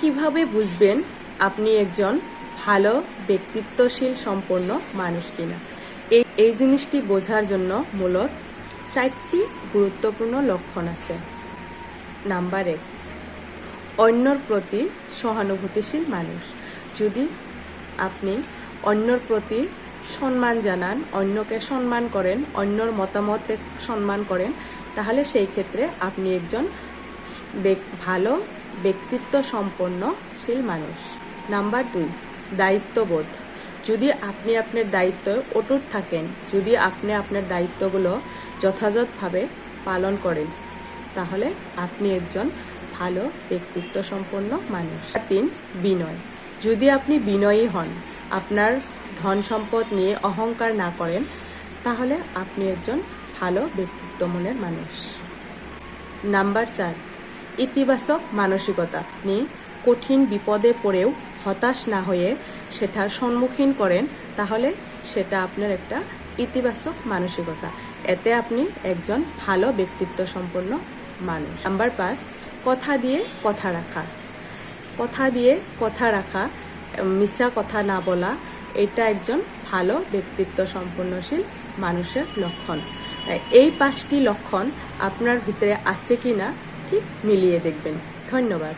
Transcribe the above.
কীভাবে বুঝবেন আপনি একজন ভালো ব্যক্তিত্বশীল সম্পন্ন মানুষ কিনা? এই এই জিনিসটি বোঝার জন্য মূলত চারটি গুরুত্বপূর্ণ লক্ষণ আছে। নাম্বার এক, অন্যর প্রতি সহানুভূতিশীল মানুষ। যদি আপনি অন্যর প্রতি সম্মান জানান, অন্যকে সম্মান করেন, অন্যর মতামতে সম্মান করেন, তাহলে সেই ক্ষেত্রে আপনি একজন ভালো ব্যক্তিত্ব সম্পন্নশীল মানুষ। নাম্বার দুই, দায়িত্ববোধ। যদি আপনি আপনার দায়িত্ব অটুট থাকেন, যদি আপনি আপনার দায়িত্বগুলো যথাযথভাবে পালন করেন, তাহলে আপনি একজন ভালো ব্যক্তিত্ব সম্পন্ন মানুষ তিন, বিনয়। যদি আপনি বিনয়ী হন, আপনার ধন সম্পদ নিয়ে অহংকার না করেন, তাহলে আপনি একজন ভালো ব্যক্তিত্ব মনের মানুষ। নাম্বার চার ইতিবাচক মানসিকতা আপনি কঠিন বিপদে পড়েও হতাশ না হয়ে সেটার সম্মুখীন করেন, তাহলে সেটা আপনার একটা ইতিবাচক মানসিকতা। এতে আপনি একজন ভালো ব্যক্তিত্ব সম্পন্ন মানুষ। নাম্বার পাঁচ, কথা দিয়ে কথা রাখা। কথা দিয়ে কথা রাখা মিশা কথা না বলা, এটা একজন ভালো ব্যক্তিত্ব সম্পন্নশীল মানুষের লক্ষণ। এই পাঁচটি লক্ষণ আপনার ভিতরে আছে কিনা ঠিক মিলিয়ে দেখবেন। ধন্যবাদ।